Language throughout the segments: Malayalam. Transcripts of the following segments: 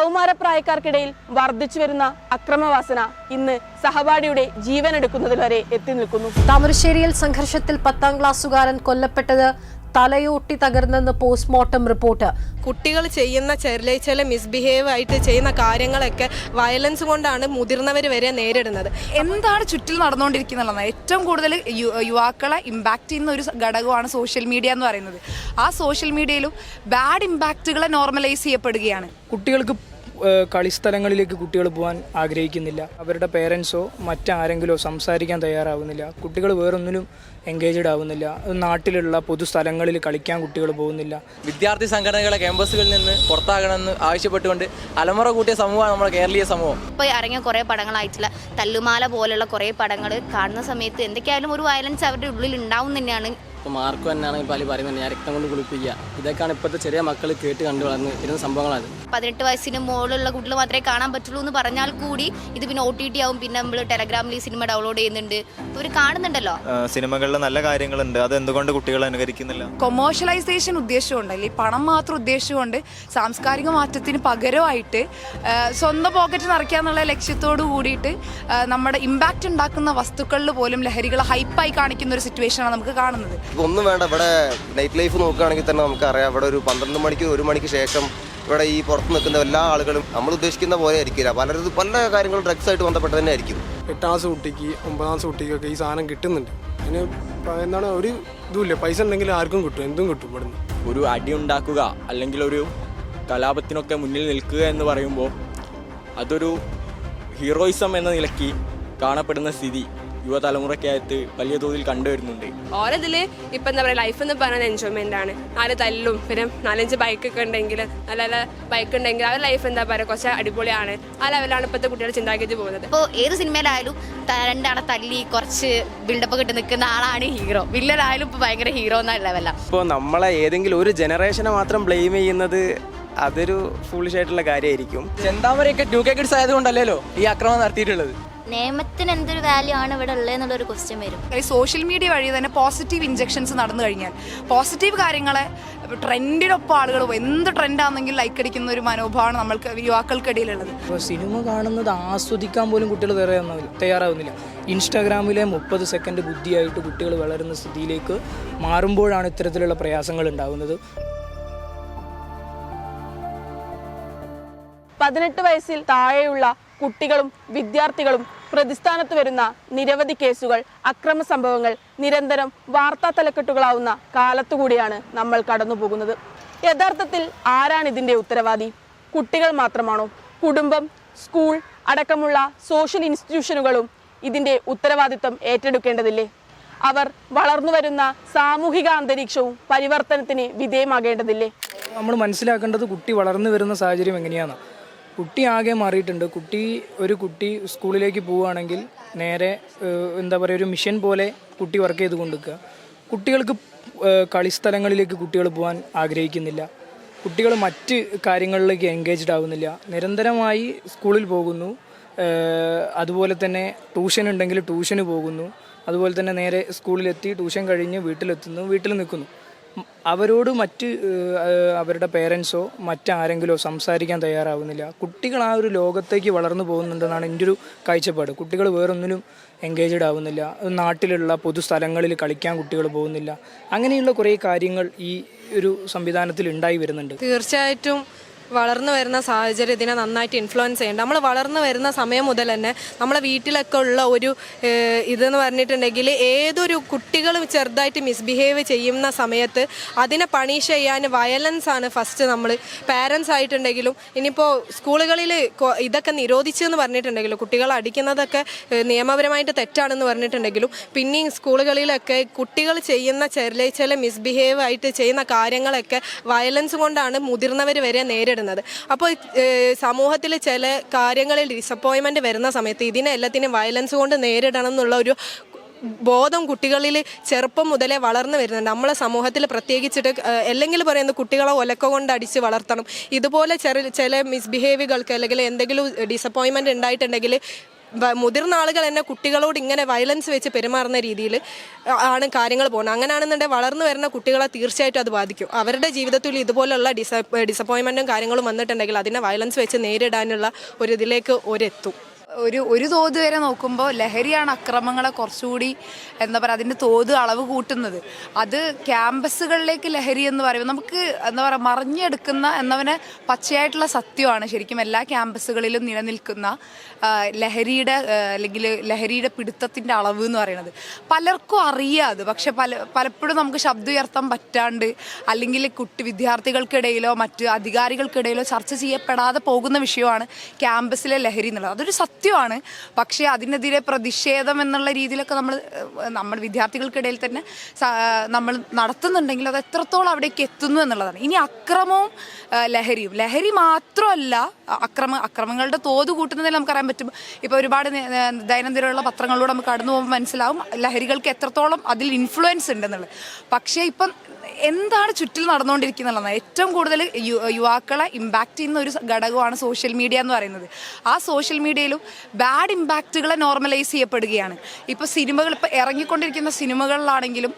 കൗമാരപ്രായക്കാർക്കിടയിൽ വർദ്ധിച്ചു വരുന്ന അക്രമവാസന ഇന്ന് സഹപാഠിയുടെ ജീവൻ എടുക്കുന്നതിൽ വരെ എത്തി നിൽക്കുന്നു. താമരശ്ശേരിയിൽ സംഘർഷത്തിൽ പത്താം ക്ലാസ്സുകാരൻ കൊല്ലപ്പെട്ടത് തലയോട്ടി തകർന്നെന്ന് പോസ്റ്റ്മോർട്ടം റിപ്പോർട്ട്. കുട്ടികൾ ചെയ്യുന്ന ചെറിയ ചില മിസ്ബിഹേവ് ആയിട്ട് ചെയ്യുന്ന കാര്യങ്ങളൊക്കെ വയലൻസ് കൊണ്ടാണ് മുതിർന്നവർ വരെ നേരിടുന്നത്. എന്താണ് ചുറ്റിൽ നടന്നുകൊണ്ടിരിക്കുന്നുള്ളത് ഏറ്റവും കൂടുതൽ യുവാക്കളെ ഇമ്പാക്ട് ചെയ്യുന്ന ഒരു ഘടകമാണ് സോഷ്യൽ മീഡിയ എന്ന് പറയുന്നത്. ആ സോഷ്യൽ മീഡിയയിലും ബാഡ് ഇമ്പാക്റ്റുകളെ നോർമലൈസ് ചെയ്യപ്പെടുകയാണ്. കുട്ടികൾക്ക് കളിസ്ഥലങ്ങളിലേക്ക് കുട്ടികൾ പോകാൻ ആഗ്രഹിക്കുന്നില്ല. അവരുടെ പേരൻസോ മറ്റാരെങ്കിലോ സംസാരിക്കാൻ തയ്യാറാവുന്നില്ല. കുട്ടികൾ വേറൊന്നിലും എൻഗേജഡ് ആവുന്നില്ല. നാട്ടിലുള്ള പൊതുസ്ഥലങ്ങളിൽ കളിക്കാൻ കുട്ടികൾ പോകുന്നില്ല. വിദ്യാർത്ഥി സംഘടനകളെ ക്യാമ്പസുകളിൽ നിന്ന് പുറത്താകണമെന്ന് ആവശ്യപ്പെട്ടുകൊണ്ട് അലമുറ കൂട്ടിയ സമൂഹമാണ് നമ്മുടെ കേരളീയ സമൂഹം. ഇപ്പോൾ ഇറങ്ങിയ കുറേ പടങ്ങളായിട്ടുള്ള തല്ലുമാല പോലുള്ള കുറേ പടങ്ങൾ കാണുന്ന സമയത്ത് എന്തൊക്കെയായാലും ഒരു വയലൻസ് അവരുടെ ഉള്ളിൽ ഉണ്ടാവും തന്നെയാണ് ഇപ്പോൾ മാർക്ക് തന്നെയാണ് പല പറയുന്നത് ഞാൻ രക്തം കൊണ്ട് കുളിപ്പിക്കുക. ഇതൊക്കെയാണ് ഇപ്പോഴത്തെ ചെറിയ മക്കൾ കേട്ട് കണ്ടു വളർന്ന് ഇരുന്ന സംഭവങ്ങളാണ്. പതിനെട്ട് വയസ്സിന് മുകളിലുള്ള കുട്ടികൾ മാത്രമേ കാണാൻ പറ്റുള്ളൂ എന്ന് പറഞ്ഞാൽ കൂടി ഇത് പിന്നെ ഒ ടി ടി ആവും. പിന്നെ നമ്മൾ ടെലഗ്രാമിൽ ഈ സിനിമ ഡൗൺലോഡ് ചെയ്യുന്നുണ്ട്. ഇവർ കാണുന്നുണ്ടല്ലോ. സിനിമകളിൽ നല്ല കാര്യങ്ങളുണ്ട്. അത് എന്തുകൊണ്ട് കുട്ടികൾ അനുകരിക്കുന്നില്ല? കൊമേഴ്ഷ്യലൈസേഷൻ ഉദ്ദേശമുണ്ട്. അല്ലെങ്കിൽ പണം മാത്രം ഉദ്ദേശമുണ്ട്. സാംസ്കാരിക മാറ്റത്തിന് പകരമായിട്ട് സ്വന്തം പോക്കറ്റ് നിറയ്ക്കാന്നുള്ള ലക്ഷ്യത്തോട് കൂടിയിട്ട് നമ്മുടെ ഇമ്പാക്റ്റ് ഉണ്ടാക്കുന്ന വസ്തുക്കളിൽ പോലും ലഹരികൾ ഹൈപ്പായി കാണിക്കുന്ന ഒരു സിറ്റുവേഷനാണ് നമുക്ക് കാണുന്നത്. ഇപ്പൊ ഒന്നും വേണ്ട. ഇവിടെ നൈറ്റ് ലൈഫ് നോക്കുകയാണെങ്കിൽ തന്നെ നമുക്കറിയാം. ഇവിടെ ഒരു പന്ത്രണ്ട് മണിക്ക് ഒരു മണിക്ക് ശേഷം ഇവിടെ ഈ പുറത്ത് നിൽക്കുന്ന എല്ലാ ആളുകളും നമ്മൾ ഉദ്ദേശിക്കുന്ന പോലെ ആയിരിക്കില്ല. പലരും പല കാര്യങ്ങളും ഡ്രഗ്സ് ആയിട്ട് ബന്ധപ്പെട്ട് തന്നെ ആയിരിക്കും. എട്ടാം ക്ലാസ് കുട്ടിക്ക് ഒമ്പതാം ക്ലാസ് കുട്ടിക്കൊക്കെ ഈ സാധനം കിട്ടുന്നുണ്ട്. അതിന് എന്താണ് ഒരു ഇതുമില്ല. പൈസ ഉണ്ടെങ്കിൽ ആർക്കും കിട്ടും. എന്തും കിട്ടും ഇവിടുന്ന്. ഒരു അടി ഉണ്ടാക്കുക അല്ലെങ്കിൽ ഒരു കലാപത്തിനൊക്കെ മുന്നിൽ നിൽക്കുക എന്ന് പറയുമ്പോൾ അതൊരു ഹീറോയിസം എന്ന നിലയ്ക്ക് കാണപ്പെടുന്ന സ്ഥിതി. യുവതലമുറയ്ക്കകത്ത് വലിയ തോതിൽ കണ്ടുവരുന്നുണ്ട്. ഓരതിൽ ഇപ്പൊ എന്താ പറയാ ലൈഫ് എന്ന് പറയുന്നത് എൻജോയ്മെന്റ് ആണ്. നാല് തല്ലും പിന്നെ നാലഞ്ച് ബൈക്കൊക്കെ ഉണ്ടെങ്കിൽ നല്ല നല്ല ബൈക്ക് ഉണ്ടെങ്കിൽ അവരുടെ ലൈഫ് എന്താ പറയുക കുറച്ച് അടിപൊളിയാണ്. ആ ലെവലാണ് ഇപ്പോഴത്തെ കുട്ടികൾ ചിന്താഗതി പോകുന്നത്. ഇപ്പോൾ ഏത് സിനിമയിലായാലും രണ്ടാളെ തല്ലി കുറച്ച് ബിൽഡപ്പ് കിട്ടി നിൽക്കുന്ന ആളാണ് ഹീറോ വില്ലനായാലും ഇപ്പോൾ ഭയങ്കര ഹീറോ എന്ന ലെവലാണ് ഇപ്പോൾ നമ്മളെ ഏതെങ്കിലും ഒരു ജനറേഷനെ മാത്രം ബ്ലെയിം ചെയ്യുന്നത് അതൊരു ഫൂളിഷ് ആയിട്ടുള്ള കാര്യമായിരിക്കും. ചെന്താമരയൊക്കെ ടു കെ കിഡ്സ് ആയതുകൊണ്ടല്ലോ ഈ അക്രമം നടത്തിയിട്ടുള്ളത്? നിയമത്തിന് എന്തൊരു വാല്യൂ ആണ് ഇവിടെ ഉള്ളതെന്നുള്ളൊരു ക്വസ്റ്റ്യൻ വരും. ഈ സോഷ്യൽ മീഡിയ വഴി തന്നെ പോസിറ്റീവ് ഇഞ്ചക്ഷൻസ് നടന്നു കഴിഞ്ഞാൽ പോസിറ്റീവ് കാര്യങ്ങളെ ട്രെൻഡിനൊപ്പം ആളുകൾ എന്ത് ട്രെൻഡാണെങ്കിൽ ലൈക്ക് അടിക്കുന്ന ഒരു മനോഭാവമാണ് നമ്മൾക്ക് യുവാക്കൾക്കിടയിലുള്ളത്. ഇപ്പോൾ സിനിമ കാണുന്നത് ആസ്വദിക്കാൻ പോലും കുട്ടികൾ വേറെ തയ്യാറാവുന്നില്ല. ഇൻസ്റ്റാഗ്രാമിലെ മുപ്പത് സെക്കൻഡ് ബുദ്ധിയായിട്ട് കുട്ടികൾ വളരുന്ന സ്ഥിതിയിലേക്ക് മാറുമ്പോഴാണ് ഇത്തരത്തിലുള്ള പ്രയാസങ്ങൾ ഉണ്ടാകുന്നത്. പതിനെട്ട് വയസ്സിൽ താഴെയുള്ള കുട്ടികളും വിദ്യാർത്ഥികളും പ്രതിസ്ഥാനത്ത് വരുന്ന നിരവധി കേസുകൾ അക്രമ സംഭവങ്ങൾ നിരന്തരം വാർത്താ തലക്കെട്ടുകളാവുന്ന കാലത്തുകൂടിയാണ് നമ്മൾ കടന്നുപോകുന്നത്. യഥാർത്ഥത്തിൽ ആരാണ് ഇതിന്റെ ഉത്തരവാദി? കുട്ടികൾ മാത്രമാണോ? കുടുംബം സ്കൂൾ അടക്കമുള്ള സോഷ്യൽ ഇൻസ്റ്റിറ്റ്യൂഷനുകളും ഇതിന്റെ ഉത്തരവാദിത്വം ഏറ്റെടുക്കേണ്ടതില്ലേ? അവർ വളർന്നു വരുന്ന സാമൂഹിക അന്തരീക്ഷവും പരിവർത്തനത്തിന് വിധേയമാകേണ്ടതില്ലേ? നമ്മൾ മനസ്സിലാക്കേണ്ടത് കുട്ടി വളർന്നു വരുന്ന സാഹചര്യം എങ്ങനെയാണ്? കുട്ടി ആകെ മാറിയിട്ടുണ്ട്. കുട്ടി ഒരു കുട്ടി സ്കൂളിലേക്ക് പോവുകയാണെങ്കിൽ നേരെ എന്താ പറയുക ഒരു മിഷൻ പോലെ കുട്ടി വർക്ക് ചെയ്ത് കൊണ്ടിരിക്കുക കുട്ടികൾക്ക് കളിസ്ഥലങ്ങളിലേക്ക് കുട്ടികൾ പോകാൻ ആഗ്രഹിക്കുന്നില്ല. കുട്ടികൾ മറ്റ് കാര്യങ്ങളിലേക്ക് എൻഗേജ്ഡ് ആവുന്നില്ല. നിരന്തരമായി സ്കൂളിൽ പോകുന്നു. അതുപോലെ തന്നെ ട്യൂഷൻ ഉണ്ടെങ്കിൽ ട്യൂഷന് പോകുന്നു. അതുപോലെ തന്നെ നേരെ സ്കൂളിലെത്തി ട്യൂഷൻ കഴിഞ്ഞ് വീട്ടിലെത്തുന്നു. വീട്ടിൽ നിൽക്കുന്നു. അവരോട് മറ്റ് അവരുടെ പേരൻസോ മറ്റാരെങ്കിലോ സംസാരിക്കാൻ തയ്യാറാവുന്നില്ല. കുട്ടികൾ ആ ഒരു ലോകത്തേക്ക് വളർന്നു പോകുന്നുണ്ടെന്നാണ് എന്റെ ഒരു കാഴ്ചപ്പാട്. കുട്ടികൾ വേറൊന്നിനും എൻഗേജ്ഡ് ആവുന്നില്ല. നാട്ടിലുള്ള പൊതുസ്ഥലങ്ങളിൽ കളിക്കാൻ കുട്ടികൾ പോകുന്നില്ല. അങ്ങനെയുള്ള കുറേ കാര്യങ്ങൾ ഈ ഒരു സംവിധാനത്തിൽ ഉണ്ടായി വരുന്നുണ്ട്. തീർച്ചയായിട്ടും വളർന്നു വരുന്ന സാഹചര്യം ഇതിനെ നന്നായിട്ട് ഇൻഫ്ലുവൻസ് ചെയ്യുന്നുണ്ട്. നമ്മൾ വളർന്നു വരുന്ന സമയം മുതൽ തന്നെ നമ്മളെ വീട്ടിലൊക്കെ ഉള്ള ഒരു ഇതെന്ന് പറഞ്ഞിട്ടുണ്ടെങ്കിൽ ഏതൊരു കുട്ടികളും ചെറുതായിട്ട് മിസ്ബിഹേവ് ചെയ്യുന്ന സമയത്ത് അതിനെ പണിഷ് ചെയ്യാൻ വയലൻസ് ആണ് ഫസ്റ്റ് നമ്മൾ പാരൻസ് ആയിട്ടുണ്ടെങ്കിലും ഇനിയിപ്പോൾ സ്കൂളുകളിൽ ഇതൊക്കെ നിരോധിച്ചു എന്ന് പറഞ്ഞിട്ടുണ്ടെങ്കിലും കുട്ടികളെ അടിക്കുന്നതൊക്കെ നിയമപരമായിട്ട് തെറ്റാണെന്ന് പറഞ്ഞിട്ടുണ്ടെങ്കിലും പിന്നെയും സ്കൂളുകളിലൊക്കെ കുട്ടികൾ ചെയ്യുന്ന ചെറിയ ചില മിസ്ബിഹേവ് ആയിട്ട് ചെയ്യുന്ന കാര്യങ്ങളൊക്കെ വയലൻസ് കൊണ്ടാണ് മുതിർന്നവർ വരെ നേരിടുന്നത്. അപ്പോൾ സമൂഹത്തിൽ ചില കാര്യങ്ങളിൽ ഡിസപ്പോയിൻമെന്റ് വരുന്ന സമയത്ത് ഇതിനെ എല്ലാത്തിനും വയലൻസ് കൊണ്ട് നേരിടണം എന്നുള്ള ഒരു ബോധം കുട്ടികളിൽ ചെറുപ്പം മുതലേ വളർന്നു വരുന്നുണ്ട്. നമ്മളെ സമൂഹത്തിൽ പ്രത്യേകിച്ചിട്ട് അല്ലെങ്കിൽ പറയുന്നത് കുട്ടികളെ ഒലക്ക കൊണ്ട് അടിച്ച് വളർത്തണം. ഇതുപോലെ ചെറിയ ചില മിസ്ബിഹേവികൾക്ക് അല്ലെങ്കിൽ എന്തെങ്കിലും ഡിസപ്പോയിൻമെന്റ് ഉണ്ടായിട്ടുണ്ടെങ്കിൽ മുതിർന്ന ആളുകൾ തന്നെ കുട്ടികളോട് ഇങ്ങനെ വയലൻസ് വെച്ച് പെരുമാറുന്ന രീതിയിൽ ആണ് കാര്യങ്ങൾ പോകുന്നത്. അങ്ങനെയാണെന്നുണ്ടെങ്കിൽ വളർന്നു വരുന്ന കുട്ടികളെ തീർച്ചയായിട്ടും അത് ബാധിക്കും. അവരുടെ ജീവിതത്തിൽ ഇതുപോലുള്ള ഡിസ ഡിസപ്പോയിൻമെന്റും കാര്യങ്ങളും വന്നിട്ടുണ്ടെങ്കിൽ അതിനെ വയലൻസ് വെച്ച് നേരിടാനുള്ള ഒരു ഇതിലേക്ക് ഒരെത്തും. ഒരു ഒരു തോത് വരെ നോക്കുമ്പോൾ ലഹരിയാണ് അക്രമങ്ങളെ കുറച്ചുകൂടി എന്താ പറയുക അതിന്റെ തോത് അളവ് കൂട്ടുന്നത്. അത് ക്യാമ്പസുകളിലേക്ക് ലഹരി എന്ന് പറയുമ്പോൾ നമുക്ക് എന്താ പറയുക മറിഞ്ഞെടുക്കുന്ന എന്നവനെ പച്ചയായിട്ടുള്ള സത്യമാണ്. ശരിക്കും എല്ലാ ക്യാമ്പസുകളിലും നിലനിൽക്കുന്ന ലഹരിയുടെ അല്ലെങ്കിൽ ലഹരിയുടെ പിടുത്തത്തിന്റെ അളവ് എന്ന് പറയുന്നത്. പലർക്കും അറിയാതെ പക്ഷെ പല പലപ്പോഴും നമുക്ക് ശബ്ദം ഉയർത്താൻ പറ്റാണ്ട് അല്ലെങ്കിൽ കുട്ടി വിദ്യാർത്ഥികൾക്കിടയിലോ മറ്റ് അധികാരികൾക്കിടയിലോ ചർച്ച ചെയ്യപ്പെടാതെ പോകുന്ന വിഷയമാണ് ക്യാമ്പസിലെ ലഹരി എന്നുള്ളത്. അതൊരു സത്യമാണ്. പക്ഷേ അതിനെതിരെ പ്രതിഷേധം എന്നുള്ള രീതിയിലൊക്കെ നമ്മൾ നമ്മൾ വിദ്യാർത്ഥികൾക്കിടയിൽ തന്നെ നമ്മൾ നടത്തുന്നുണ്ടെങ്കിൽ അത് എത്രത്തോളം അവിടേക്ക് എത്തുന്നു എന്നുള്ളതാണ്. ഇനി അക്രമവും ലഹരിയും. ലഹരി മാത്രമല്ല അക്രമ അക്രമങ്ങളുടെ തോത് കൂട്ടുന്നതിൽ നമുക്കറിയാൻ പറ്റും. ഇപ്പോൾ ഒരുപാട് ദൈനംദിനമുള്ള പത്രങ്ങളിലൂടെ നമുക്ക് കടന്നു പോകുമ്പോൾ മനസ്സിലാവും ലഹരികൾക്ക് എത്രത്തോളം അതിൽ ഇൻഫ്ലുവൻസ് ഉണ്ടെന്നുള്ളത്. പക്ഷേ ഇപ്പം എന്താണ് ചുറ്റിൽ നടന്നുകൊണ്ടിരിക്കുന്നത് ഏറ്റവും കൂടുതൽ യുവാക്കളെ ഇമ്പാക്റ്റ് ചെയ്യുന്ന ഒരു ഘടകമാണ് സോഷ്യൽ മീഡിയ എന്ന് പറയുന്നത്. ആ സോഷ്യൽ മീഡിയയിലും ബാഡ് ഇമ്പാക്റ്റുകളെ നോർമലൈസ് ചെയ്യപ്പെടുകയാണ്. ഇപ്പോൾ സിനിമകൾ ഇപ്പോൾ ഇറങ്ങിക്കൊണ്ടിരിക്കുന്ന സിനിമകളിലാണെങ്കിലും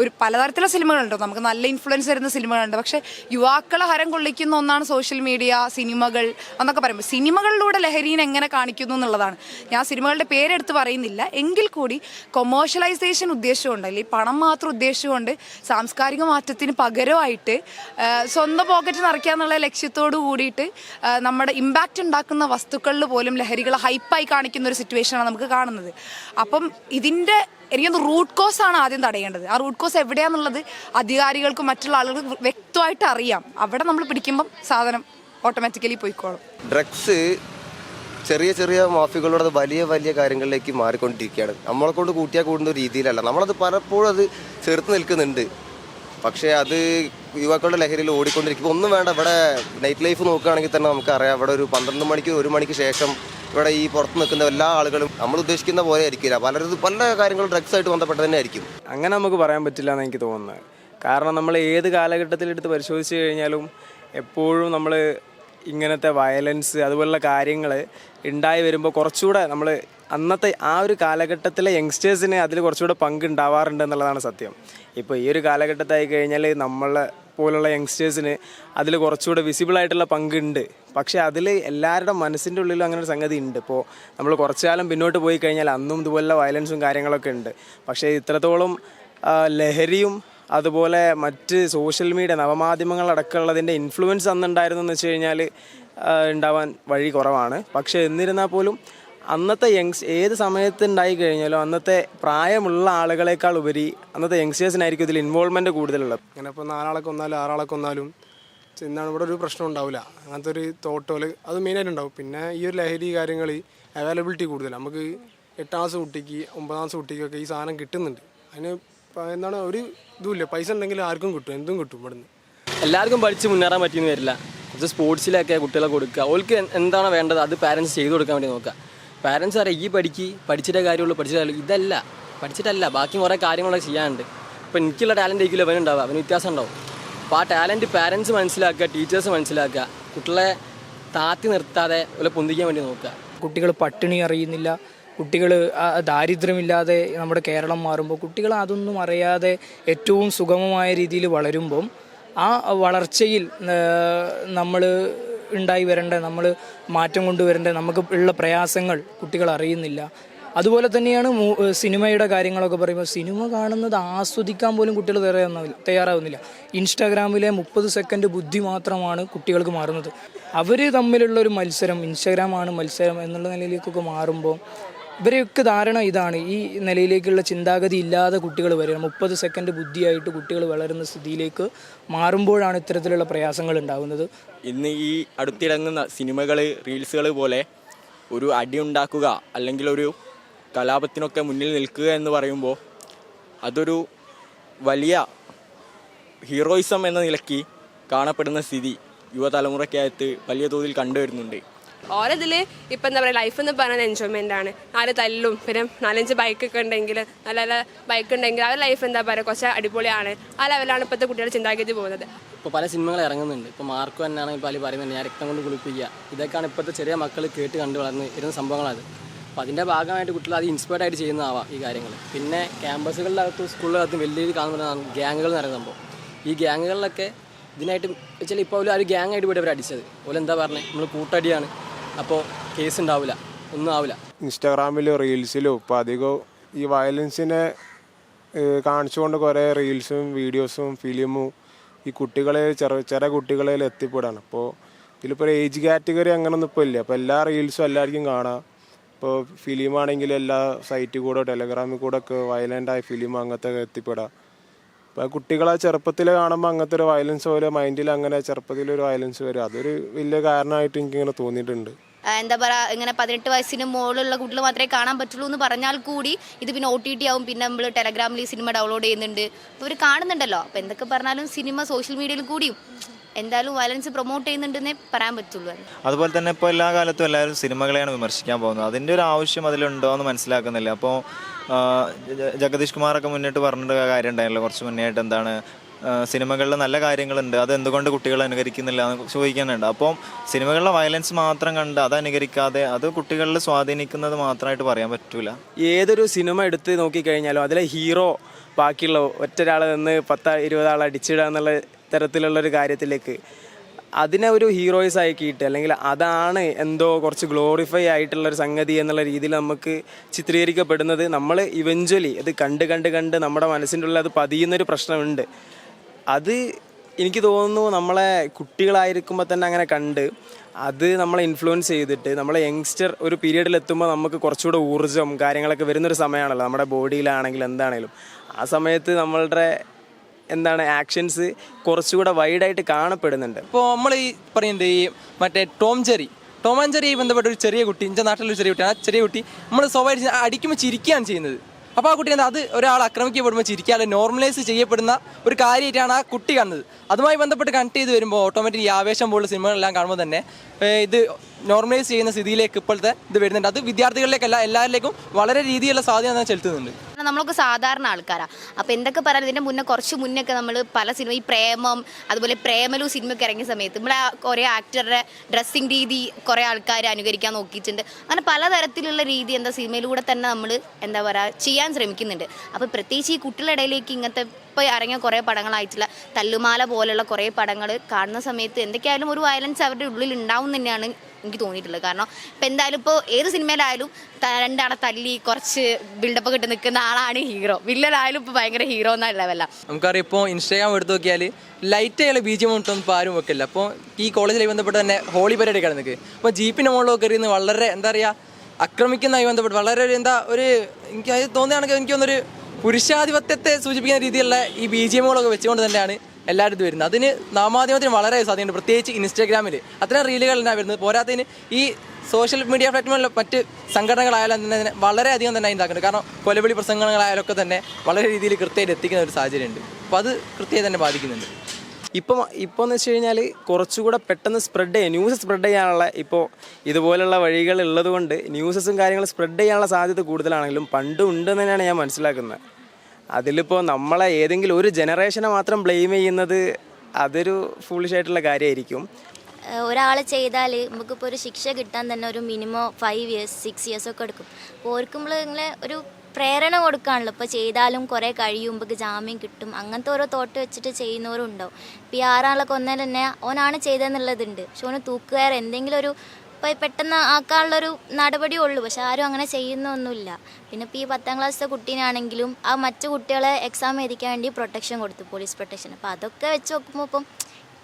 ഒരു പലതരത്തിലുള്ള സിനിമകളുണ്ട്. നമുക്ക് നല്ല ഇൻഫ്ലുവൻസ് വരുന്ന സിനിമകളുണ്ട്. പക്ഷേ യുവാക്കളെ ഹരം കൊള്ളിക്കുന്ന ഒന്നാണ് സോഷ്യൽ മീഡിയ സിനിമകൾ എന്നൊക്കെ പറയുമ്പോൾ സിനിമകളിലൂടെ ലഹരീനെ എങ്ങനെ കാണിക്കുന്നു എന്നുള്ളതാണ്. ഞാൻ സിനിമകളുടെ പേരെടുത്ത് പറയുന്നില്ല. എങ്കിൽ കൂടി കൊമേഴ്ഷ്യലൈസേഷൻ ഉദ്ദേശമുണ്ട്. അല്ലെങ്കിൽ പണം മാത്രം ഉദ്ദേശമുണ്ട്. സാംസ്കാരിക മാറ്റത്തിന് പകരമായിട്ട് സ്വന്തം പോക്കറ്റ് നിറയ്ക്കുക എന്നുള്ള ലക്ഷ്യത്തോടു കൂടിയിട്ട് നമ്മുടെ ഇമ്പാക്റ്റ് ഉണ്ടാക്കുന്ന വസ്തുക്കളിൽ പോലും ലഹരികളെ ഹൈപ്പായി കാണിക്കുന്ന ഒരു സിറ്റുവേഷനാണ് നമുക്ക് കാണുന്നത്. അപ്പം ഇതിന്റെ എനിക്കൊന്ന് റൂട്ട് കോസ് ആണ് ആദ്യം തടയേണ്ടത്. ആ റൂട്ട് കോസ് എവിടെയാണെന്നുള്ളത് അധികാരികൾക്കും മറ്റുള്ള ആളുകൾക്ക് വ്യക്തമായിട്ട് അറിയാം. അവിടെ നമ്മൾ പിടിക്കുമ്പം സാധനം ഓട്ടോമാറ്റിക്കലി പോയിക്കോളും. ഡ്രഗ്സ് ചെറിയ ചെറിയ മാഫികളോട് വലിയ വലിയ കാര്യങ്ങളിലേക്ക് മാറിക്കൊണ്ടിരിക്കുകയാണ്. നമ്മളെ കൊണ്ട് കൂട്ടിയാൽ കൂടുന്ന രീതിയിലല്ല. നമ്മളത് പലപ്പോഴും അത് ചെറുത്ത് നിൽക്കുന്നുണ്ട്. പക്ഷേ അത് യുവാക്കളുടെ ലഹരിയിൽ ഓടിക്കൊണ്ടിരിക്കും ഒന്നും വേണ്ട. ഇവിടെ നൈറ്റ് ലൈഫ് നോക്കുകയാണെങ്കിൽ തന്നെ നമുക്കറിയാം. അവിടെ ഒരു പന്ത്രണ്ട് മണിക്ക് ഒരു മണിക്ക് ശേഷം ഇവിടെ ഈ പുറത്ത് നിൽക്കുന്ന എല്ലാ ആളുകളും നമ്മൾ ഉദ്ദേശിക്കുന്ന പോലെ ആയിരിക്കില്ല. പലരും പല കാര്യങ്ങളും ഡ്രഗ്സായിട്ട് ബന്ധപ്പെട്ട് തന്നെ ആയിരിക്കും. അങ്ങനെ നമുക്ക് പറയാൻ പറ്റില്ല എന്ന് എനിക്ക് തോന്നുന്നത്. കാരണം നമ്മൾ ഏത് കാലഘട്ടത്തിലെടുത്ത് പരിശോധിച്ച് കഴിഞ്ഞാലും എപ്പോഴും നമ്മൾ ഇങ്ങനത്തെ വയലൻസ് അതുപോലുള്ള കാര്യങ്ങൾ ഉണ്ടായി വരുമ്പോൾ കുറച്ചുകൂടെ നമ്മൾ അന്നത്തെ ആ ഒരു കാലഘട്ടത്തിലെ യങ്സ്റ്റേഴ്സിന് അതിൽ കുറച്ചുകൂടെ പങ്കുണ്ടാവാറുണ്ട് എന്നുള്ളതാണ് സത്യം. ഇപ്പോൾ ഈ ഒരു കാലഘട്ടത്തായി കഴിഞ്ഞാൽ നമ്മളെ പോലുള്ള യങ്സ്റ്റേഴ്സിന് അതിൽ കുറച്ചുകൂടെ വിസിബിൾ ആയിട്ടുള്ള പങ്കുണ്ട്. പക്ഷേ അതിൽ എല്ലാവരുടെ മനസ്സിന്റെ ഉള്ളിലും അങ്ങനെ ഒരു സംഗതി ഉണ്ട്. ഇപ്പോൾ നമ്മൾ കുറച്ചു കാലം പിന്നോട്ട് പോയി കഴിഞ്ഞാൽ അന്നും ഇതുപോലുള്ള വയലൻസും കാര്യങ്ങളൊക്കെ ഉണ്ട്. പക്ഷേ ഇത്രത്തോളം ലഹരിയും അതുപോലെ മറ്റ് സോഷ്യൽ മീഡിയ നവമാധ്യമങ്ങളടക്കമുള്ളതിന്റെ ഇൻഫ്ലുവൻസ് അന്നുണ്ടായിരുന്നു എന്ന് വെച്ച് കഴിഞ്ഞാൽ ഉണ്ടാവാൻ വഴി കുറവാണ്. പക്ഷേ എന്നിരുന്നാൽ പോലും അന്നത്തെ യങ്സ് ഏത് സമയത്ത് ഉണ്ടായി കഴിഞ്ഞാലും അന്നത്തെ പ്രായമുള്ള ആളുകളെക്കാൾ ഉപരി അന്നത്തെ യങ്സ്റ്റേഴ്സിനായിരിക്കും ഇതിൽ ഇൻവോൾവ്മെന്റ് കൂടുതലുള്ളത്. അങ്ങനെ ഇപ്പോൾ നാലാളെ കൊന്നാലും ആറാളെ കൊന്നാലും എന്താണ് ഇവിടെ ഒരു പ്രശ്നം ഉണ്ടാവില്ല അങ്ങനത്തെ ഒരു തോട്ടോൽ അത് മെയിനായിട്ട് ഉണ്ടാവും. പിന്നെ ഈ ഒരു ലഹരി കാര്യങ്ങൾ അവൈലബിലിറ്റി കൂടുതൽ നമുക്ക് എട്ടാം ക്ലാസ് കുട്ടിക്ക് ഒമ്പതാം ക്ലാസ് കുട്ടിക്കൊക്കെ ഈ സാധനം കിട്ടുന്നുണ്ട്. അതിന് എന്താണ് ഒരു ഇതുമില്ല. പൈസ ഉണ്ടെങ്കിൽ ആർക്കും കിട്ടും. എന്തും കിട്ടും ഇവിടുന്ന്. എല്ലാവർക്കും പഠിച്ച് മുന്നേറാൻ പറ്റിയെന്ന് വരില്ല. കുറച്ച് സ്പോർട്സിലൊക്കെ കുട്ടികളെ കൊടുക്കുക. എൻ- എന്താണ് വേണ്ടത്? അത് പാരൻസ് ചെയ്തു കൊടുക്കാൻ വേണ്ടി നോക്കുക. പാരൻസ് പറയാം ഈ പഠിക്ക് പഠിച്ചിട്ടേ കാര്യമുള്ളൂ പഠിച്ചിട്ടേ ഇതല്ല പഠിച്ചിട്ടല്ല. ബാക്കി കുറേ കാര്യങ്ങളൊക്കെ ചെയ്യാനുണ്ട്. ഇപ്പം എനിക്കുള്ള ടാലന്റ് ആയിരിക്കില്ല അവനുണ്ടാവുക അവന് വ്യത്യാസം ഉണ്ടാവും. അപ്പോൾ ആ ടാലന്റ് പാരൻസ് മനസ്സിലാക്കുക ടീച്ചേഴ്സ് മനസ്സിലാക്കുക കുട്ടികളെ താത്തി നിർത്താതെ ഓലെ പൊന്തിക്കാൻ വേണ്ടി നോക്കുക. കുട്ടികൾ പട്ടിണി അറിയുന്നില്ല കുട്ടികൾ ദാരിദ്ര്യമില്ലാതെ നമ്മുടെ കേരളം മാറുമ്പോൾ കുട്ടികൾ അതൊന്നും അറിയാതെ ഏറ്റവും സുഗമമായ രീതിയിൽ വളരുമ്പം ആ വളർച്ചയിൽ നമ്മൾ ഉണ്ടായി വരേണ്ട നമ്മൾ മാറ്റം കൊണ്ടുവരേണ്ടത് നമുക്ക് ഉള്ള പ്രയാസങ്ങൾ കുട്ടികൾ അറിയുന്നില്ല. അതുപോലെ തന്നെയാണ് സിനിമയുടെ കാര്യങ്ങളൊക്കെ പറയുമ്പോൾ സിനിമ കാണുന്നത് ആസ്വദിക്കാൻ പോലും കുട്ടികൾ തയ്യാറാവുന്നില്ല ഇൻസ്റ്റാഗ്രാമിലെ മുപ്പത് സെക്കൻഡ് ബുദ്ധി മാത്രമാണ് കുട്ടികൾക്ക് മാറുന്നത്. അവർ തമ്മിലുള്ള ഒരു മത്സരം ഇൻസ്റ്റാഗ്രാമാണ് മത്സരം എന്നുള്ള നിലയിലേക്കൊക്കെ മാറുമ്പോൾ ഇവരെയൊക്കെ ധാരണ ഇതാണ്. ഈ നിലയിലേക്കുള്ള ചിന്താഗതി ഇല്ലാതെ കുട്ടികൾ വരിക. മുപ്പത് സെക്കൻഡ് ബുദ്ധിയായിട്ട് കുട്ടികൾ വളരുന്ന സ്ഥിതിയിലേക്ക് മാറുമ്പോഴാണ് ഇത്തരത്തിലുള്ള പ്രയാസങ്ങൾ ഉണ്ടാകുന്നത്. ഇന്ന് ഈ അടുത്തിറങ്ങുന്ന സിനിമകൾ റീൽസുകൾ പോലെ ഒരു അടി ഉണ്ടാക്കുക അല്ലെങ്കിൽ ഒരു കലാപത്തിനൊക്കെ മുന്നിൽ നിൽക്കുക എന്ന് പറയുമ്പോൾ അതൊരു വലിയ ഹീറോയിസം എന്ന നിലയ്ക്ക് കാണപ്പെടുന്ന സ്ഥിതി യുവതലമുറയ്ക്കകത്ത് വലിയ തോതിൽ കണ്ടുവരുന്നുണ്ട്. ഓരതിൽ ഇപ്പം എന്താ പറയുക ലൈഫ് എന്ന് പറയുന്നത് എൻജോയ്മെന്റ് ആണ്. നാല് തല്ലും പിന്നെ നാലഞ്ച് ബൈക്കൊക്കെ ഉണ്ടെങ്കിൽ നല്ല നല്ല ബൈക്ക് ഉണ്ടെങ്കിൽ ആ ലൈഫ് എന്താ പറയുക കുറച്ച് അടിപൊളിയാണ്. ആ ലെവലാണ് ഇപ്പോഴത്തെ കുട്ടികൾ ചിന്താഗതി പോകുന്നത്. ഇപ്പോൾ പല സിനിമകൾ ഇറങ്ങുന്നുണ്ട്. ഇപ്പോൾ മാർക്ക് തന്നെയാണ് പല പറയുന്നത് ഞാൻ രക്തം കൊണ്ട് കുളിപ്പിക്കുക. ഇതൊക്കെയാണ് ഇപ്പോഴത്തെ ചെറിയ മക്കൾ കേട്ട് കണ്ടു വളർന്ന് ഇരുന്ന സംഭവങ്ങളത് അപ്പോൾ അതിന്റെ ഭാഗമായിട്ട് കുട്ടികൾ അത് ഇൻസ്പയർഡ് ആയിട്ട് ചെയ്യുന്നതാവാം ഈ കാര്യങ്ങൾ പിന്നെ ക്യാമ്പസുകളിലകത്തും സ്കൂളിലകത്തും വലിയ രീതിയിൽ കാണുന്നതാണ് ഗ്യാങ്ങുകൾ എന്ന് പറയുന്ന സംഭവം. ഈ ഗ്യാങ്ങുകളിലൊക്കെ ഇതിനായിട്ട് വെച്ചാൽ ഇപ്പോൾ ഒരു ഒരു ഗ്യാങ് ആയിട്ട് പോയിട്ട് അവർ അടിച്ചത്. ഓലെന്താ പറഞ്ഞത് നമ്മൾ കൂട്ടടിയാണ്. അപ്പോൾ കേസ് ഉണ്ടാവില്ല ഒന്നും ആവില്ല ഇൻസ്റ്റാഗ്രാമിലോ റീൽസിലോ ഇപ്പോൾ അധികവും ഈ വയലൻസിനെ കാണിച്ചുകൊണ്ട് കുറേ റീൽസും വീഡിയോസും ഫിലിമും ഈ കുട്ടികളെ ചെറു ചെറിയ കുട്ടികളിൽ എത്തിപ്പെടാണ്. അപ്പോൾ ഇതിലിപ്പോൾ ഏജ് കാറ്റഗറി അങ്ങനെ ഒന്നും ഇപ്പോൾ ഇല്ല. അപ്പോൾ എല്ലാ റീൽസും എല്ലാവർക്കും കാണാം. ഇപ്പോൾ ഫിലിമാണെങ്കിൽ എല്ലാ സൈറ്റിൽ കൂടെ ടെലഗ്രാമിൽ കൂടെ ഒക്കെ വയലന്റായ ഫിലിം അങ്ങനത്തെ എത്തിപ്പെടാം. അപ്പോൾ കുട്ടികളെ ചെറുപ്പത്തിൽ കാണുമ്പോൾ അങ്ങനത്തെ ഒരു വയലൻസ് പോലെ മൈൻഡിൽ അങ്ങനെ ചെറുപ്പത്തിൽ ഒരു വയലൻസ് വരും. അതൊരു വലിയ കാരണമായിട്ട് എനിക്കിങ്ങനെ തോന്നിയിട്ടുണ്ട്. എന്താ പറയുക ഇങ്ങനെ പതിനെട്ട് വയസ്സിന് മുകളിലുള്ള കുട്ടികൾ മാത്രമേ കാണാൻ പറ്റുള്ളൂ എന്ന് പറഞ്ഞാൽ കൂടി ഇത് പിന്നെ ഒ ടി ടി ആവും. പിന്നെ നമ്മൾ ടെലഗ്രാമിൽ സിനിമ ഡൗൺലോഡ് ചെയ്യുന്നുണ്ട്. ഇവർ കാണുന്നുണ്ടല്ലോ. അപ്പോൾ എന്തൊക്കെ പറഞ്ഞാലും സിനിമ സോഷ്യൽ മീഡിയയിൽ കൂടിയും എന്തായാലും വയലൻസ് പ്രൊമോട്ട് ചെയ്യുന്നുണ്ടെന്നേ പറയാൻ പറ്റുള്ളൂ അതുപോലെ തന്നെ ഇപ്പോൾ എല്ലാ കാലത്തും എല്ലാവരും സിനിമകളെയാണ് വിമർശിക്കാൻ പോകുന്നത്. അതിന്റെ ഒരു ആവശ്യം അതിലുണ്ടോ എന്ന് മനസ്സിലാക്കുന്നില്ല അപ്പോൾ ജഗദീഷ് കുമാറൊക്കെ മുന്നിട്ട് പറഞ്ഞിട്ട് കാര്യം ഉണ്ടായല്ലോ കുറച്ച് മുന്നേ ആയിട്ട് എന്താണ് സിനിമകളിൽ നല്ല കാര്യങ്ങളുണ്ട്. അത് എന്തുകൊണ്ട് കുട്ടികൾ അനുകരിക്കുന്നില്ല എന്ന് ചോദിക്കാനുണ്ട്. അപ്പോൾ സിനിമകളിലെ വയലൻസ് മാത്രം കണ്ട് അത് അനുകരിക്കാതെ അത് കുട്ടികളിൽ സ്വാധീനിക്കുന്നത് മാത്രമായിട്ട് പറയാൻ പറ്റില്ല ഏതൊരു സിനിമ എടുത്ത് നോക്കിക്കഴിഞ്ഞാലും അതിലെ ഹീറോ ബാക്കിയുള്ള ഒറ്റൊരാളെ നിന്ന് പത്ത് ഇരുപതാളെ അടിച്ചിടുക എന്നുള്ള തരത്തിലുള്ളൊരു കാര്യത്തിലേക്ക് അതിനെ ഒരു ഹീറോയിസ് ആക്കിയിട്ട് അല്ലെങ്കിൽ അതാണ് എന്തോ കുറച്ച് ഗ്ലോറിഫൈ ആയിട്ടുള്ളൊരു സംഗതി എന്നുള്ള രീതിയിൽ നമുക്ക് ചിത്രീകരിക്കപ്പെടുന്നത്. നമ്മൾ ഇവഞ്ച്വലി അത് കണ്ട് കണ്ട് കണ്ട് നമ്മുടെ മനസ്സിന്റെ ഉള്ളിൽ അത് പതിയുന്നൊരു പ്രശ്നമുണ്ട്. അത് എനിക്ക് തോന്നുന്നു നമ്മളെ കുട്ടികളായിരിക്കുമ്പോൾ തന്നെ അങ്ങനെ കണ്ട് അത് നമ്മളെ ഇൻഫ്ലുവൻസ് ചെയ്തിട്ട് നമ്മളെ യങ്സ്റ്റർ ഒരു പീരീഡിൽ എത്തുമ്പോൾ നമുക്ക് കുറച്ചുകൂടെ ഊർജം കാര്യങ്ങളൊക്കെ വരുന്നൊരു സമയമാണല്ലോ. നമ്മുടെ ബോഡിയിലാണെങ്കിലും എന്താണെങ്കിലും. ആ സമയത്ത് നമ്മളുടെ എന്താണ് ആക്ഷൻസ് കുറച്ചുകൂടെ വൈഡായിട്ട് കാണപ്പെടുന്നുണ്ട്. ഇപ്പോൾ നമ്മൾ ഈ പറയുന്നത് ഈ മറ്റേ ടോം ജെറി. ടോം ആൻഡ് ബന്ധപ്പെട്ട ഒരു ചെറിയ കുട്ടി എന്റെ നാട്ടിലൊരു ചെറിയ കുട്ടി ആ ചെറിയ കുട്ടി നമ്മൾ സ്വാഭാവിക അടിക്കുമ്പോൾ ചിരിക്കുകയാണ് ചെയ്യുന്നത്. അപ്പോൾ ആ കുട്ടി എന്താ അത് ഒരാൾ ആക്രമിക്കപ്പെടുമ്പോൾ ചിരിക്കാതെ നോർമലൈസ് ചെയ്യപ്പെടുന്ന ഒരു കാര്യമായിട്ടാണ് ആ കുട്ടി കാണുന്നത്. അതുമായി ബന്ധപ്പെട്ട് കണക്ട് ചെയ്ത് വരുമ്പോൾ ഓട്ടോമാറ്റിക് ഈ ആവേശം പോലുള്ള സിനിമകളെല്ലാം കാണുമ്പോൾ തന്നെ ഇത് നോർമലൈസ് ചെയ്യുന്ന സ്ഥിതിയിലേക്ക് ഇപ്പോഴത്തെ ഇത് വരുന്നുണ്ട്. അത് വിദ്യാർത്ഥികളിലേക്കല്ല എല്ലാവരിലേക്കും വളരെ രീതിയിലുള്ള സ്വാധീനം ചെലുത്തുന്നുണ്ട്. നമ്മളൊക്കെ സാധാരണ ആൾക്കാരാണ് അപ്പോൾ എന്തൊക്കെ പറയാൻ ഇതിന്റെ മുന്നേ കുറച്ച് മുന്നേ ഒക്കെ നമ്മൾ പല സിനിമ ഈ പ്രേമം അതുപോലെ പ്രേമലു സിനിമയൊക്കെ ഇറങ്ങിയ സമയത്ത് നമ്മളെ കുറേ ആക്ടറുടെ ഡ്രസ്സിങ് രീതി കുറേ ആൾക്കാർ അനുകരിക്കാൻ നോക്കിയിട്ടുണ്ട്. അങ്ങനെ പലതരത്തിലുള്ള രീതി എന്താ സിനിമയിലൂടെ തന്നെ നമ്മൾ എന്താ പറയുക ചെയ്യാൻ ശ്രമിക്കുന്നുണ്ട്. അപ്പോൾ പ്രത്യേകിച്ച് ഈ കുട്ടികളുടെ ഇടയിലേക്ക് ഇങ്ങനത്തെ ഇപ്പോൾ ഇറങ്ങിയ കുറേ പടങ്ങളായിട്ടുള്ള തല്ലുമാല പോലുള്ള കുറേ പടങ്ങൾ കാണുന്ന സമയത്ത് എന്തൊക്കെയായാലും ഒരു വയലൻസ് അവരുടെ ഉള്ളിൽ ഉണ്ടാവും തന്നെയാണ് എനിക്ക് തോന്നിയിട്ടുള്ളത്. കാരണം ഇപ്പം എന്തായാലും ഇപ്പോൾ ഏത് സിനിമയിലായാലും രണ്ടാളെ തല്ലി കുറച്ച് ബിൽഡപ്പ് കിട്ടി നിൽക്കുന്ന ആളാണ് ഹീറോ വില്ലനായാലും ഇപ്പോൾ ഭയങ്കര ഹീറോ എന്ന ലെവല നമുക്കറിയാം ഇപ്പോൾ ഇൻസ്റ്റാഗ്രാം എടുത്ത് നോക്കിയാൽ ലൈറ്റ് അയാൾ ബി ജി ഒന്നും ഇപ്പോൾ ആരും വെക്കില്ല. അപ്പോൾ ഈ കോളേജിലേക്ക് ബന്ധപ്പെട്ട് തന്നെ ഹോളി പരിപാടി കിടന്നിക്ക് അപ്പോൾ ജീപ്പിന്റെ മുകളിലൊക്കെ എറിയുന്ന വളരെ എന്താ പറയുക ആക്രമിക്കുന്നതായി ബന്ധപ്പെട്ട് വളരെ ഒരു എന്താ ഒരു എനിക്ക് അത് തോന്നുകയാണെങ്കിൽ എനിക്കൊന്നൊരു പുരുഷാധിപത്യത്തെ സൂചിപ്പിക്കുന്ന രീതിയിലുള്ള ഈ ബി ജി എമ്മുകളൊക്കെ വെച്ചുകൊണ്ട് തന്നെയാണ് എല്ലാവരും ഇത് വരുന്നത്. അതിന് നാമാധ്യമത്തിന് വളരെ സ്വാധീനമുണ്ട് പ്രത്യേകിച്ച് ഇൻസ്റ്റാഗ്രാമിൽ അത്തരം തന്നെ വരുന്നത്. പോരാത്തതിന് ഈ സോഷ്യൽ മീഡിയ പ്ലാറ്റ്ഫോമിലെ മറ്റ് സംഘടനകളായാലും തന്നെ വളരെയധികം തന്നെ ഉണ്ടാക്കുന്നുണ്ട് കാരണം കൊലവിളി പ്രസംഗങ്ങളായാലൊക്കെ തന്നെ വളരെ രീതിയിൽ കൃത്യമായിട്ട് എത്തിക്കുന്ന ഒരു സാഹചര്യമുണ്ട്. അപ്പോൾ അത് കൃത്യമായി തന്നെ ബാധിക്കുന്നുണ്ട്. ഇപ്പം ഇപ്പോൾ എന്ന് വെച്ച് കഴിഞ്ഞാൽ കുറച്ചുകൂടെ പെട്ടെന്ന് സ്പ്രെഡ് ചെയ്യാൻ ന്യൂസ് സ്പ്രെഡ് ചെയ്യാനുള്ള ഇപ്പോൾ ഇതുപോലുള്ള വഴികൾ ഉള്ളതുകൊണ്ട് ന്യൂസസും കാര്യങ്ങളും സ്പ്രെഡ് ചെയ്യാനുള്ള സാധ്യത കൂടുതലാണെങ്കിലും പണ്ടും ഉണ്ടെന്ന് തന്നെയാണ് ഞാൻ മനസ്സിലാക്കുന്നത്. അതിലിപ്പോൾ നമ്മളെ ഏതെങ്കിലും ഒരു ജനറേഷനെ മാത്രം ബ്ലെയിം ചെയ്യുന്നത് അതൊരു ഫൂളിഷ് ആയിട്ടുള്ള കാര്യമായിരിക്കും ഒരാൾ ചെയ്താൽ നമുക്കിപ്പോൾ ഒരു ശിക്ഷ കിട്ടാൻ തന്നെ ഒരു minimum five years six years ഒക്കെ എടുക്കും. അപ്പോൾ ഓർക്കും നമ്മൾ ഇങ്ങനെ ഒരു പ്രേരണ കൊടുക്കുകയാണല്ലോ ഇപ്പോൾ ചെയ്താലും കുറേ കഴിയുമ്പോൾ ജാമ്യം കിട്ടും. അങ്ങനത്തെ ഓരോ തോട്ട് വെച്ചിട്ട് ചെയ്യുന്നവരും ഉണ്ടാവും. ഇപ്പോൾ ഈ ആറാളൊക്കെ ഒന്നേ തന്നെ ഓനാണ് ചെയ്തതെന്നുള്ളതുണ്ട്. പക്ഷെ ഓന് തൂക്കുകയർ എന്തെങ്കിലും ഒരു ഇപ്പോൾ പെട്ടെന്ന് ആക്കാനുള്ളൊരു നടപടി ഉള്ളൂ. പക്ഷെ ആരും അങ്ങനെ ചെയ്യുന്നൊന്നുമില്ല. പിന്നെ ഇപ്പോൾ ഈ പത്താം ക്ലാസ്സിലെ കുട്ടീനാണെങ്കിലും ആ മറ്റു കുട്ടികളെ എക്സാം എഴുതിക്കാൻ വേണ്ടി പ്രൊട്ടക്ഷൻ കൊടുത്തു പോലീസ് പ്രൊട്ടക്ഷൻ അപ്പോൾ അതൊക്കെ വെച്ച് നോക്കുമ്പോൾ ഇപ്പം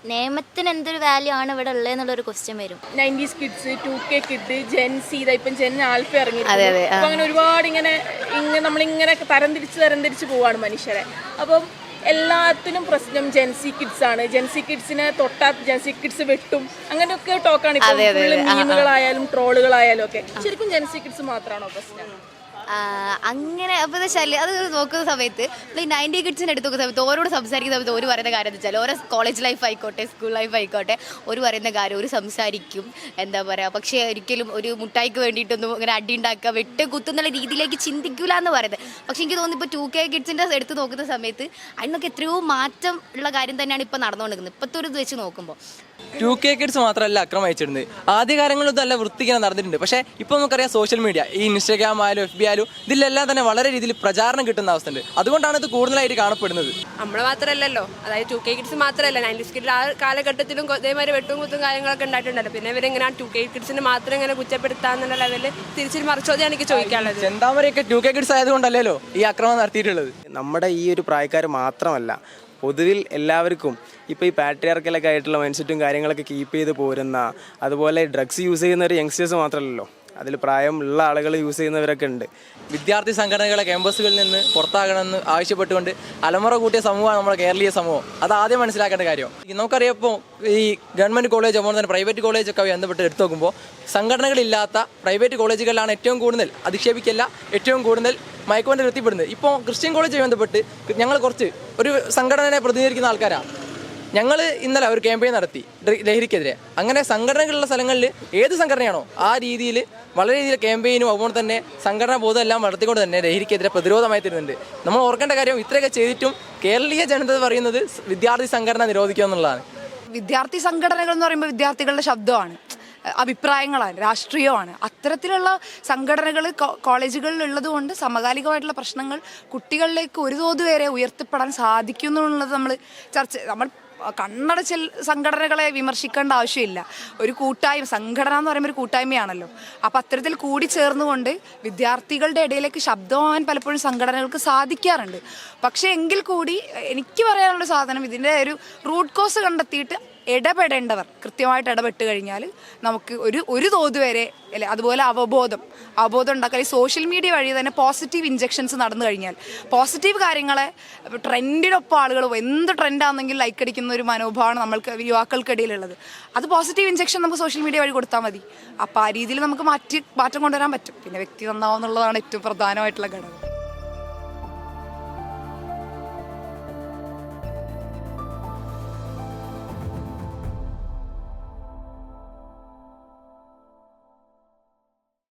നിയമത്തിന് എന്തൊരു വാല്യൂ ആണ് ഇവിടെ ഉള്ളതെന്നുള്ളൊരു ക്വസ്റ്റ്യൻ വരും. Nineties kids two K kid gen Z ഇപ്പം ജെൻ ആൽഫ ഇറങ്ങി അതെ, അതെ, ആ. അങ്ങനെ ഒരുപാട് ഇങ്ങനെ ഇങ്ങനെ നമ്മളിങ്ങനെ തരംതിരിച്ച് തരംതിരിച്ച് പോവാണ് മനുഷ്യരെ. അപ്പം എല്ലാത്തിനും പ്രശ്നം ജെൻസി കിഡ്സ് ആണ് ജെൻസി കിഡ്സിനെ തൊട്ടാ ജെൻസി കിഡ്സ് വെട്ടും അങ്ങനെയൊക്കെ ടോക്കാണ് ഇപ്പൊ അതെ, അതെ, ഫുള്ള് അതെ. ആ, ആ. മീമുകളായാലും ട്രോളുകളായാലും ഒക്കെ ശരിക്കും ജെൻസി കിഡ്സ് മാത്രമാണോ പ്രശ്നം അങ്ങനെ അപ്പോൾ വെച്ചാൽ അത് നോക്കുന്ന സമയത്ത് ഈ നയന്റി കിഡ്സിനെ എടുത്ത് നോക്കുന്ന സമയത്ത് ഓരോട് സംസാരിക്കുന്ന സമയത്ത് ഒരു പറയുന്ന കാര്യം എന്ന് വെച്ചാൽ ഓരോ കോളേജ് ലൈഫ് ആയിക്കോട്ടെ സ്കൂൾ ലൈഫ് ആയിക്കോട്ടെ ഒരു പറയുന്ന കാര്യം ഒരു സംസാരിക്കും എന്താ പറയുക പക്ഷേ ഒരിക്കലും ഒരു മുട്ടായിക്ക് വേണ്ടിയിട്ടൊന്നും ഇങ്ങനെ അടി ഉണ്ടാക്കുക വെട്ട് കുത്തുന്നുള്ള രീതിയിലേക്ക് ചിന്തിക്കില്ല എന്ന് പറയുന്നത്. പക്ഷേ എനിക്ക് തോന്നുന്നു ഇപ്പോൾ ടു കെ കിഡ്സിന്റെ എടുത്ത് നോക്കുന്ന സമയത്ത് അതിനൊക്കെ എത്രയോ മാറ്റം ഉള്ള കാര്യം തന്നെയാണ് ഇപ്പോൾ നടന്നുകൊണ്ടിരിക്കുന്നത്. ഇപ്പോഴത്തെ ഒരു ഇത് വെച്ച് നോക്കുമ്പോൾ ടു കെ കിഡ്സ് മാത്രമല്ല അക്രമം അയച്ചിരുന്നത്. ആദ്യകാലങ്ങളിൽ ഇതല്ല വൃത്തിങ്ങനെ നടന്നിട്ടുണ്ട്. പക്ഷേ ഇപ്പോൾ നമുക്കറിയാം സോഷ്യൽ മീഡിയ ഈ ഇൻസ്റ്റാഗ്രാം ആയാലും എഫ് ബി ആയാലും ഇതിലെല്ലാം തന്നെ വളരെ രീതിയിൽ പ്രചാരണം കിട്ടുന്ന അവസ്ഥയുണ്ട്. അതുകൊണ്ടാണ് ഇത് കൂടുതലായിട്ട് കാണപ്പെടുന്നത്. നമ്മളെ മാത്രമല്ലല്ലോ. അതായത് ടു കെ കിഡ്സ് മാത്രമല്ല നയന്റീസ് കിഡ് ആ കാലഘട്ടത്തിലും ഇതേമാതിരി വെട്ടും കുത്തും കാര്യങ്ങളൊക്കെ ഉണ്ടായിട്ടുണ്ടല്ലോ. പിന്നെ ഇവരിങ്ങനെ ടു കെ കിഡ്സിന് മാത്രം ഇങ്ങനെ കുറ്റപ്പെടുത്താന്നുള്ള ലെവലിൽ തിരിച്ചൊരു മറിച്ചോദ്യം എനിക്ക് ചോദിക്കാനുള്ളത്. ചെന്താമരയൊക്കെ ടു കെ കിഡ്സ് ആയതുകൊണ്ടല്ലോ ഈ അക്രമം നടത്തിയിട്ടുള്ളത്? നമ്മുടെ ഈ ഒരു പ്രായക്കാർ മാത്രമല്ല പൊതുവിൽ എല്ലാവർക്കും ഇപ്പോൾ ഈ പാട്രിയാർക്കലൊക്കെ ആയിട്ടുള്ള മൈൻഡ്സെറ്റും കാര്യങ്ങളൊക്കെ കീപ്പ് ചെയ്ത് പോരുന്ന അതുപോലെ ഡ്രഗ്സ് യൂസ് ചെയ്യുന്ന ഒരു യങ്സ്റ്റേഴ്സ് മാത്രമല്ലല്ലോ. അതിൽ പ്രായമുള്ള ആളുകൾ യൂസ് ചെയ്യുന്നവരൊക്കെ ഉണ്ട്. വിദ്യാർത്ഥി സംഘടനകളെ ക്യാമ്പസുകളിൽ നിന്ന് പുറത്താകണമെന്ന് ആവശ്യപ്പെട്ടുകൊണ്ട് അലമുറ കൂട്ടിയ സമൂഹമാണ് നമ്മുടെ കേരളീയ സമൂഹം. അത് ആദ്യം മനസ്സിലാക്കേണ്ട കാര്യം. നമുക്കറിയപ്പോൾ ഈ ഗവൺമെന്റ് കോളേജ് അതുപോലെ തന്നെ പ്രൈവറ്റ് കോളേജൊക്കെ ബന്ധപ്പെട്ട് എടുത്തു നോക്കുമ്പോൾ സംഘടനകളില്ലാത്ത പ്രൈവറ്റ് കോളേജുകളിലാണ് ഏറ്റവും കൂടുതൽ അധിക്ഷേപിക്കല്ല ഏറ്റവും കൂടുതൽ മയക്കുമരുന്ന് എത്തിപ്പെടുന്നത് ഇപ്പോൾ ക്രിസ്ത്യൻ കോളേജുമായി ബന്ധപ്പെട്ട് ഞങ്ങൾ കുറച്ച് ഒരു സംഘടനയെ പ്രതിനിധീകരിക്കുന്ന ആൾക്കാരാണ്. ഞങ്ങൾ ഇന്നലെ ഒരു ക്യാമ്പയിൻ നടത്തി ലഹരിക്കെതിരെ. അങ്ങനെ സംഘടനകളുള്ള സ്ഥലങ്ങളിൽ ഏത് സംഘടനയാണോ ആ രീതിയിൽ വളരെ രീതിയിൽ ക്യാമ്പയിനും അതുപോലെ തന്നെ സംഘടനാ ബോധം എല്ലാം വളർത്തിക്കൊണ്ട് തന്നെ ലഹരിക്കെതിരെ പ്രതിരോധമായി തരുന്നുണ്ട്. നമ്മൾ ഓർക്കേണ്ട കാര്യം ഇത്രയൊക്കെ ചെയ്തിട്ടും കേരളീയ ജനത പറയുന്നത് വിദ്യാർത്ഥി സംഘടന നിരോധിക്കുക എന്നുള്ളതാണ്. വിദ്യാർത്ഥി സംഘടനകൾ എന്ന് പറയുമ്പോൾ വിദ്യാർത്ഥികളുടെ ശബ്ദമാണ്. അഭിപ്രായങ്ങളാണ് രാഷ്ട്രീയമാണ് അത്തരത്തിലുള്ള സംഘടനകൾ കോളേജുകളിൽ ഉള്ളതുകൊണ്ട് സമകാലികമായിട്ടുള്ള പ്രശ്നങ്ങൾ കുട്ടികളിലേക്ക് ഒരു തോത് വരെ ഉയർത്തിപ്പെടാൻ സാധിക്കുന്നു എന്നുള്ളത് നമ്മൾ ചർച്ച നമ്മൾ കണ്ണടച്ച സംഘടനകളെ വിമർശിക്കേണ്ട ആവശ്യമില്ല. ഒരു കൂട്ടായ്മ സംഘടന എന്ന് പറയുമ്പോൾ ഒരു കൂട്ടായ്മയാണല്ലോ. അപ്പം അത്തരത്തിൽ കൂടി ചേർന്നുകൊണ്ട് വിദ്യാർത്ഥികളുടെ ഇടയിലേക്ക് ശബ്ദമാവാൻ പലപ്പോഴും സംഘടനകൾക്ക് സാധിക്കാറുണ്ട്. പക്ഷേ എങ്കിൽ കൂടി എനിക്ക് പറയാനുള്ള സാധനം ഇതിന്റെ ഒരു റൂട്ട് കോസ് കണ്ടെത്തിയിട്ട് ഇടപെടേണ്ടവർ കൃത്യമായിട്ട് ഇടപെട്ട് കഴിഞ്ഞാൽ നമുക്ക് ഒരു ഒരു തോത് വരെ അല്ലെ അതുപോലെ അവബോധം അവബോധം ഉണ്ടാക്കാൻ ഈ സോഷ്യൽ മീഡിയ വഴി തന്നെ പോസിറ്റീവ് ഇഞ്ചെക്ഷൻസ് നടന്നു കഴിഞ്ഞാൽ പോസിറ്റീവ് കാര്യങ്ങളെ ട്രെൻഡിനൊപ്പം ആളുകൾ എന്ത് ട്രെൻഡാണെങ്കിൽ ലൈക്ക് അടിക്കുന്ന ഒരു മനോഭാവമാണ് നമ്മൾക്ക് യുവാക്കൾക്കിടയിലുള്ളത്. അത് പോസിറ്റീവ് ഇഞ്ചെക്ഷൻ നമുക്ക് സോഷ്യൽ മീഡിയ വഴി കൊടുത്താൽ മതി. അപ്പോൾ ആ രീതിയിൽ നമുക്ക് മാറ്റി മാറ്റം കൊണ്ടുവരാൻ പറ്റും. പിന്നെ വ്യക്തി നന്നാവുന്നുള്ളതാണ് ഏറ്റവും പ്രധാനമായിട്ടുള്ള ഘടകം.